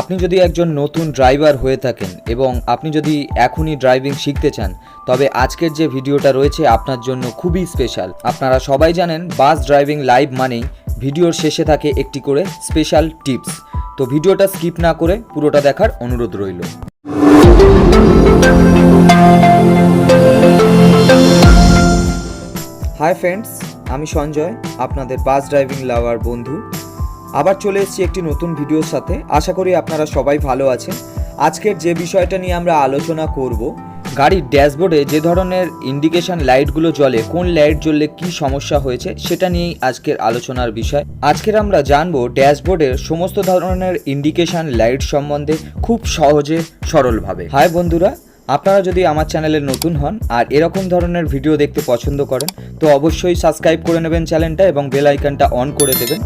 আপনি যদি একজন নতুন ড্রাইভার হয়ে থাকেন এবং আপনি যদি এখনই ড্রাইভিং শিখতে চান, তবে আজকের যে ভিডিওটা রয়েছে আপনার জন্য খুবই স্পেশাল। আপনারা সবাই জানেন, বাস ড্রাইভিং লাইভ মানেই ভিডিওর শেষে থাকে একটি করে স্পেশাল টিপস। তো ভিডিওটা স্কিপ না করে পুরোটা দেখার অনুরোধ রইল। হাই ফ্রেন্ডস, আমি সঞ্জয়, আপনাদের বাস ড্রাইভিং লাভার বন্ধু। আবার চলে এসেছি একটি নতুন ভিডিওর সাথে। আশা করি আপনারা সবাই ভালো আছেন। আজকের যে বিষয়টা নিয়ে আমরা আলোচনা করব, গাড়ির ড্যাশবোর্ডে যে ধরনের ইন্ডিকেশন লাইটগুলো জ্বলে, কোন লাইট জ্বললে কি সমস্যা হয়েছে, সেটা নিয়েই আজকের আলোচনার বিষয়। আজকের আমরা জানব ড্যাশবোর্ডের সমস্ত ধরনের ইন্ডিকেশন লাইট সম্বন্ধে খুব সহজে, সরলভাবে। হাই বন্ধুরা, আপনারা যদি আমার চ্যানেলে নতুন হন আর এরকম ধরনের ভিডিও দেখতে পছন্দ করেন, তো অবশ্যই সাবস্ক্রাইব করে নেবেন চ্যানেলটা এবং বেল আইকনটা অন করে দেবেন।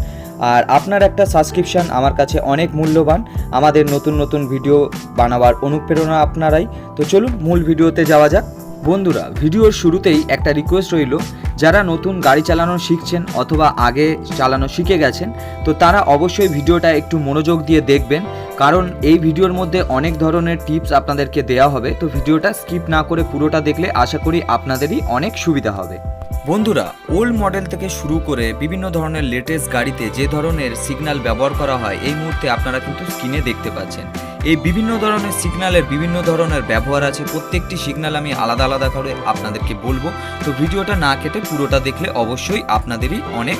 আর আপনার একটা সাবস্ক্রিপশন আমার কাছে অনেক মূল্যবান। আমাদের নতুন নতুন ভিডিও বানাবার অনুপ্রেরণা আপনারাই। তো চলুন মূল ভিডিওতে যাওয়া যাক। বন্ধুরা ভিডিওর শুরুতেই একটা রিকোয়েস্ট রইল। যারা নতুন গাড়ি চালানো শিখছেন অথবা আগে চালানো শিখে গেছেন, তো তারা অবশ্যই ভিডিওটা একটু মনোযোগ দিয়ে দেখবেন। কারণ এই ভিডিওর মধ্যে অনেক ধরনের টিপস আপনাদেরকে দেওয়া হবে। তো ভিডিওটা স্কিপ না করে পুরোটা দেখলে আশা করি আপনাদেরই অনেক সুবিধা হবে। বন্ধুরা ওল্ড মডেল থেকে শুরু করে বিভিন্ন ধরনের লেটেস্ট গাড়িতে যে ধরনের সিগন্যাল ব্যবহার করা হয়, এই মুহূর্তে আপনারা কিন্তু স্ক্রিনে দেখতে পাচ্ছেন। এই বিভিন্ন ধরনের সিগন্যালের বিভিন্ন ধরনের ব্যবহার আছে, প্রত্যেকটি সিগন্যাল আমি আলাদা আলাদা করে আপনাদেরকে বলব। তো ভিডিওটা না কেটে পুরোটা দেখলে অবশ্যই আপনাদেরই অনেক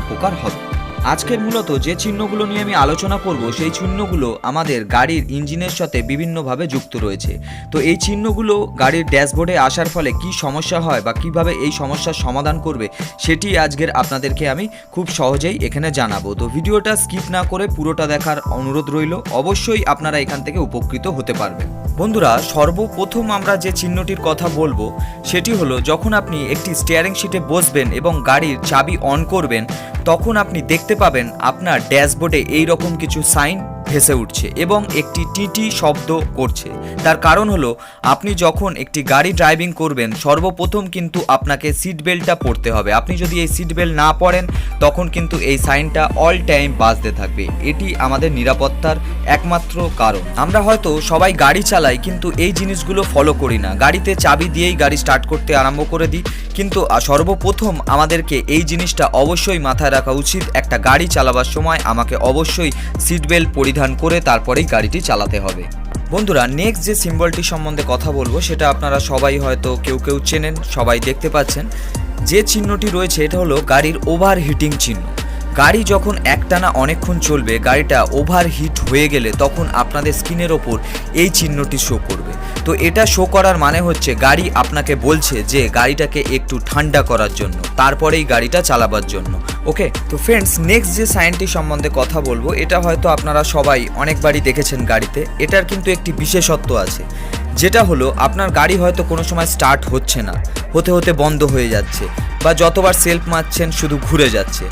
উপকার হবে। আজকের মূলত যে চিহ্নগুলো নিয়ে আমি আলোচনা করব, সেই চিহ্নগুলো আমাদের গাড়ির ইঞ্জিনের সাথে বিভিন্নভাবে যুক্ত রয়েছে। তো এই চিহ্নগুলো গাড়ির ড্যাশবোর্ডে আসার ফলে কি সমস্যা হয় বা কীভাবে এই সমস্যার সমাধান করবে, সেটি আজকের আপনাদেরকে আমি খুব সহজেই এখানে জানাব। তো ভিডিওটা স্কিপ না করে পুরোটা দেখার অনুরোধ রইল, অবশ্যই আপনারা এখান থেকে উপকৃত হতে পারবেন। বন্ধুরা, সর্বপ্রথম আমরা যে চিহ্নটির কথা বলব, সেটি হলো যখন আপনি একটি স্টিয়ারিং শিটে বসবেন এবং গাড়ির চাবি অন করবেন, তখন আপনি দেখতে পাবেন আপনার ড্যাশবোর্ডে এই রকম কিছু সাইন ভেসে উঠছে এবং একটি টিটি শব্দ করছে। তার কারণ হলো, আপনি যখন একটি গাড়ি ড্রাইভিং করবেন, সর্বপ্রথম কিন্তু আপনাকে সিট বেল্টটা পরতে হবে। আপনি যদি এই সিট বেল্ট না পরেন, তখন কিন্তু এই সাইনটা অল টাইম বাজতে থাকবে। এটি আমাদের নিরাপত্তার একমাত্র কারণ। আমরা হয়তো সবাই গাড়ি চালাই, কিন্তু এই জিনিসগুলো ফলো করি না। গাড়িতে চাবি দিয়েই গাড়ি স্টার্ট করতে আরম্ভ করে দিই। কিন্তু সর্বপ্রথম আমাদেরকে এই জিনিসটা অবশ্যই মাথায় রাখা উচিত। একটা গাড়ি চালাবার সময় আমাকে অবশ্যই সিট বেল্ট পরিধান করে তারপরেই গাড়িটি চালাতে হবে। বন্ধুরা নেক্সট যে সিম্বলটি সম্বন্ধে কথা বলব, সেটা আপনারা সবাই হয়তো কেউ কেউ চেনেন, সবাই দেখতে পাচ্ছেন। যে চিহ্নটি রয়েছে, এটা হলো গাড়ির ওভার হিটিং চিহ্ন। গাড়ি যখন একটানা অনেকক্ষণ চলবে, গাড়িটা ওভার হিট হয়ে গেলে তখন আপনাদের স্ক্রিনের ওপর এই চিহ্নটি শো করবে। তো এটা শো করার মানে হচ্ছে গাড়ি আপনাকে বলছে যে গাড়িটাকে একটু ঠান্ডা করার জন্য, তারপরেই গাড়িটা চালাবার জন্য। ওকে তো ফ্রেন্ডস নেক্সট যে সাইনটি সম্বন্ধে কথা বলব, এটা হয়তো আপনারা সবাই অনেকবারই দেখেছেন গাড়িতে। এটার কিন্তু একটি বিশেষত্ব আছে। যেটা হলো, আপনার গাড়ি হয়তো কোনো সময় স্টার্ট হচ্ছে না, হতে হতে বন্ধ হয়ে যাচ্ছে, বা যতবার সেলফ মারছেন শুধু ঘুরে যাচ্ছে।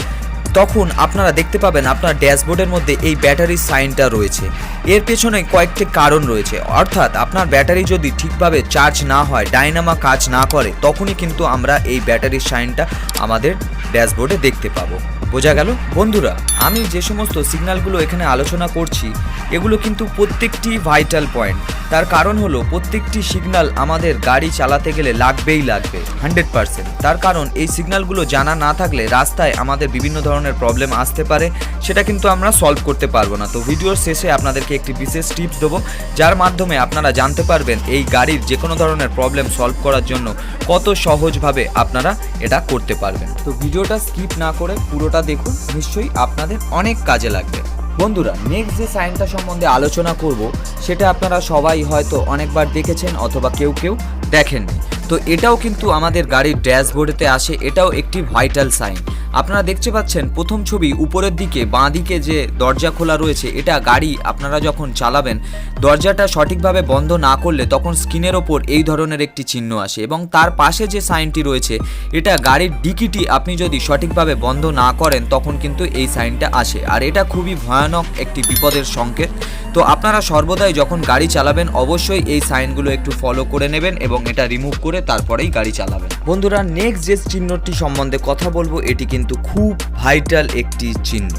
তখন আপনারা দেখতে পাবেন আপনার ড্যাশবোর্ডের মধ্যে এই ব্যাটারির সাইনটা রয়েছে। এর পেছনে কয়েকটি কারণ রয়েছে। অর্থাৎ আপনার ব্যাটারি যদি ঠিকভাবে চার্জ না হয়, ডাইনামা কাজ না করে, তখনই কিন্তু আমরা এই ব্যাটারির সাইনটা আমাদের ড্যাশবোর্ডে দেখতে পাবো। বোঝা গেল? বন্ধুরা, আমি যে সমস্ত সিগন্যালগুলো এখানে আলোচনা করছি, এগুলো কিন্তু প্রত্যেকটি ভাইটাল পয়েন্ট। তার কারণ হলো, প্রত্যেকটি সিগন্যাল আমাদের গাড়ি চালাতে গেলে লাগবেই লাগবে, হান্ড্রেড পার্সেন্ট। তার কারণ, এই সিগন্যালগুলো জানা না থাকলে রাস্তায় আমাদের বিভিন্ন ধরনের প্রবলেম আসতে পারে, সেটা কিন্তু আমরা সলভ করতে পারব না। তো ভিডিওর শেষে আপনাদেরকে একটি বিশেষ টিপস দেবো, যার মাধ্যমে আপনারা জানতে পারবেন এই গাড়ির যে কোনো ধরনের প্রবলেম সলভ করার জন্য কত সহজভাবে আপনারা এটা করতে পারবেন। তো ভিডিওটা স্কিপ না করে পুরোটা দেখুন, নিশ্চয়ই আপনাদের অনেক কাজে লাগবে। বন্ধুরা নেক্সট যে সাইনটা সম্বন্ধে আলোচনা করব, সেটা আপনারা সবাই হয়তো অনেকবার দেখেছেন অথবা কেউ কেউ দেখেননি। তো এটাও কিন্তু আমাদের গাড়ির ড্যাশবোর্ডেতে আসে, এটাও একটি ভাইটাল সাইন আপনারা দেখতে পাচ্ছেন, প্রথম ছবি উপরের দিকে, বাঁ দিকে যে দরজা খোলা রয়েছে, এটা গাড়ি আপনারা যখন চালাবেন, দরজাটা সঠিকভাবে বন্ধ না করলে তখন স্ক্রিনের ওপর এই ধরনের একটি চিহ্ন আসে এবং তার পাশে যে সাইনটি রয়েছে, এটা গাড়ির ডিকিটি আপনি যদি সঠিকভাবে বন্ধ না করেন, তখন কিন্তু এই সাইনটা আসে। আর এটা খুবই ভয়ানক একটি বিপদের সংকেত। তো আপনারা সর্বদাই যখন গাড়ি চালাবেন, অবশ্যই এই সাইনগুলো একটু ফলো করে নেবেন এবং এটা রিমুভ করে তারপরেই গাড়ি চালাবেন। বন্ধুরা নেক্সট যে চিহ্নটি সম্বন্ধে কথা বলব, এটি কিন্তু খুব ভাইটাল একটি চিহ্ন।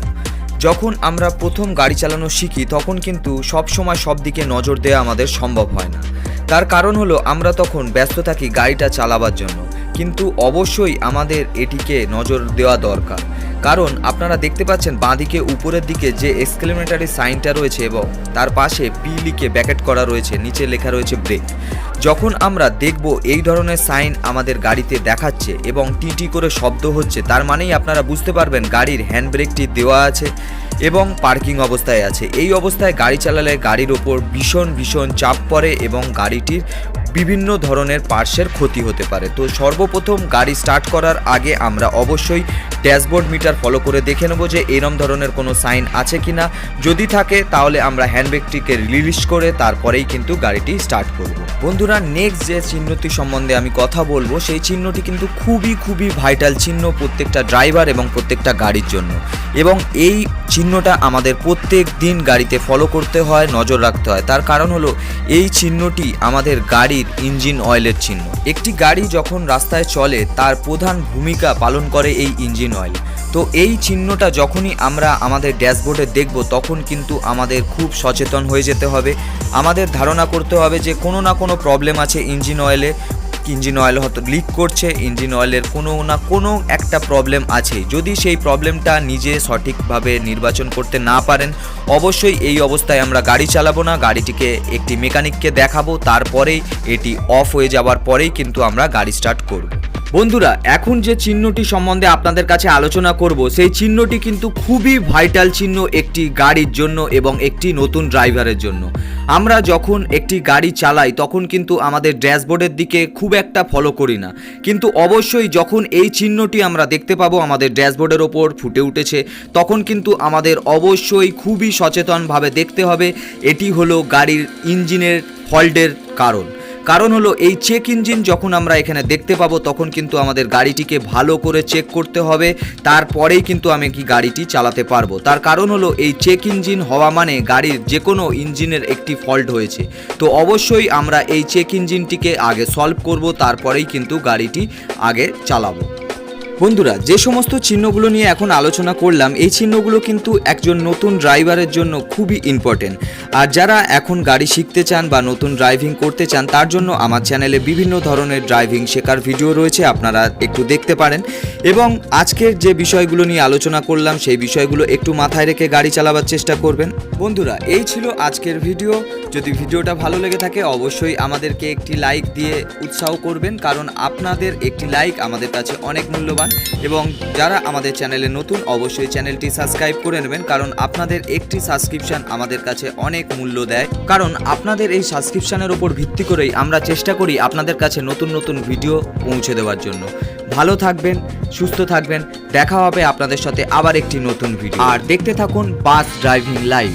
যখন আমরা প্রথম গাড়ি চালানো শিখি, তখন কিন্তু সব সময় সব দিকে নজর দেওয়া আমাদের সম্ভব হয় না। তার কারণ হলো, আমরা তখন ব্যস্ত থাকি গাড়িটা চালাবার জন্য। কিন্তু অবশ্যই আমাদের এটিকে নজর দেওয়া দরকার। কারণ আপনারা দেখতে পাচ্ছেন বাঁদিকে উপরের দিকে যে এক্সকেলেমেটারি সাইনটা রয়েছে এবং তার পাশে পি লিখে ব্যাকেট করা রয়েছে, নিচে লেখা রয়েছে ব্রেক যখন আমরা দেখব এই ধরনের সাইন আমাদের গাড়িতে দেখাচ্ছে এবং টিটি করে শব্দ হচ্ছে, তার মানেই আপনারা বুঝতে পারবেন গাড়ির হ্যান্ড ব্রেকটি দেওয়া আছে এবং পার্কিং অবস্থায় আছে। এই অবস্থায় গাড়ি চালালে গাড়ির ওপর ভীষণ ভীষণ চাপ পড়ে এবং গাড়িটির বিভিন্ন ধরনের পার্শ্বের ক্ষতি হতে পারে। তো সর্বপ্রথম গাড়ি স্টার্ট করার আগে আমরা অবশ্যই ড্যাশবোর্ড মিটার ফলো করে দেখে নেব যে এরম ধরনের কোনো সাইন আছে কি না যদি থাকে, তাহলে আমরা হ্যান্ডব্রেকটিকে রিলিজ করে তারপরেই কিন্তু গাড়িটি স্টার্ট করব। বন্ধুরা নেক্সট যে চিহ্নটি সম্বন্ধে আমি কথা বলব, সেই চিহ্নটি কিন্তু খুবই খুবই ভাইটাল চিহ্ন প্রত্যেকটা ড্রাইভার এবং প্রত্যেকটা গাড়ির জন্য। এবং এই চিহ্নটা আমাদের প্রত্যেক দিন গাড়িতে ফলো করতে হয়, নজর রাখতে হয়। তার কারণ হলো, এই চিহ্নটি আমাদের গাড়ির ইঞ্জিন অয়েলের চিহ্ন। একটি গাড়ি যখন রাস্তায় চলে, তার প্রধান ভূমিকা পালন করে এই ইঞ্জিন অয়েল তো এই চিহ্নটা যখনই আমরা আমাদের ড্যাশবোর্ডে দেখব, তখন কিন্তু আমাদের খুব সচেতন হয়ে যেতে হবে। আমাদের ধারণা করতে হবে যে কোনো না কোনো প্রবলেম আছে ইঞ্জিন অয়েলে ইঞ্জিন অয়েল হয়তো লিক করছে, ইঞ্জিন অয়েলের কোনো না কোনো একটা প্রবলেম আছে। যদি সেই প্রবলেমটা নিজে সঠিকভাবে নির্বাচন করতে না পারেন, অবশ্যই এই অবস্থায় আমরা গাড়ি চালাবো না, গাড়িটিকে একটি মেকানিককে দেখাবো, তারপরেই এটি অফ হয়ে যাওয়ার পরেই কিন্তু আমরা গাড়ি স্টার্ট করব। বন্ধুরা, এখন যে চিহ্নটি সম্বন্ধে আপনাদের কাছে আলোচনা করব, সেই চিহ্নটি কিন্তু খুবই ভাইটাল চিহ্ন একটি গাড়ির জন্য এবং একটি নতুন ড্রাইভারের জন্য। আমরা যখন একটি গাড়ি চালাই, তখন কিন্তু আমাদের ড্যাশবোর্ডের দিকে খুব একটা ফলো করি না। কিন্তু অবশ্যই যখন এই চিহ্নটি আমরা দেখতে পাবো, আমাদের ড্যাশবোর্ডের ওপর ফুটে উঠেছে, তখন কিন্তু আমাদের অবশ্যই খুবই সচেতনভাবে দেখতে হবে, এটি হলো গাড়ির ইঞ্জিনের ফল্টের কারণ। কারণ হলো এই চেক ইঞ্জিন যখন আমরা এখানে দেখতে পাবো, তখন কিন্তু আমাদের গাড়িটিকে ভালো করে চেক করতে হবে। তারপরেই কিন্তু আমি কি গাড়িটি চালাতে পারব। তার কারণ হলো এই চেক ইঞ্জিন হওয়া মানে গাড়ির যে কোনো ইঞ্জিনের একটি ফল্ট হয়েছে। তো অবশ্যই আমরা এই চেক ইঞ্জিনটিকে আগে সলভ করব, তারপরেই কিন্তু গাড়িটি আগে চালাবো। বন্ধুরা, যে সমস্ত চিহ্নগুলো নিয়ে এখন আলোচনা করলাম, এই চিহ্নগুলো কিন্তু একজন নতুন ড্রাইভারের জন্য খুবই ইম্পর্টেন্ট আর যারা এখন গাড়ি শিখতে চান বা নতুন ড্রাইভিং করতে চান, তার জন্য আমার চ্যানেলে বিভিন্ন ধরনের ড্রাইভিং শেখার ভিডিও রয়েছে, আপনারা একটু দেখতে পারেন। এবং আজকের যে বিষয়গুলো নিয়ে আলোচনা করলাম, সেই বিষয়গুলো একটু মাথায় রেখে গাড়ি চালাবার চেষ্টা করবেন। বন্ধুরা, এই ছিল আজকের ভিডিও। যদি ভিডিওটা ভালো লেগে থাকে, অবশ্যই আমাদেরকে একটি লাইক দিয়ে উৎসাহ করবেন, কারণ আপনাদের একটি লাইক আমাদের কাছে অনেক মূল্যবান। এবং যারা আমাদের চ্যানেলে নতুন অবশ্যই চ্যানেলটি সাবস্ক্রাইব করে নেবেন, কারণ আপনাদের একটি সাবস্ক্রিপশন আমাদের কাছে অনেক মূল্য দেয়। কারণ আপনাদের এই সাবস্ক্রিপশনের উপর ভিত্তি করেই আমরা চেষ্টা করি আপনাদের কাছে নতুন নতুন ভিডিও পৌঁছে দেওয়ার জন্য। ভালো থাকবেন, সুস্থ থাকবেন, দেখা হবে আপনাদের সাথে আবার একটি নতুন ভিডিও। আর দেখতে থাকুন বাস ড্রাইভিং লাইভ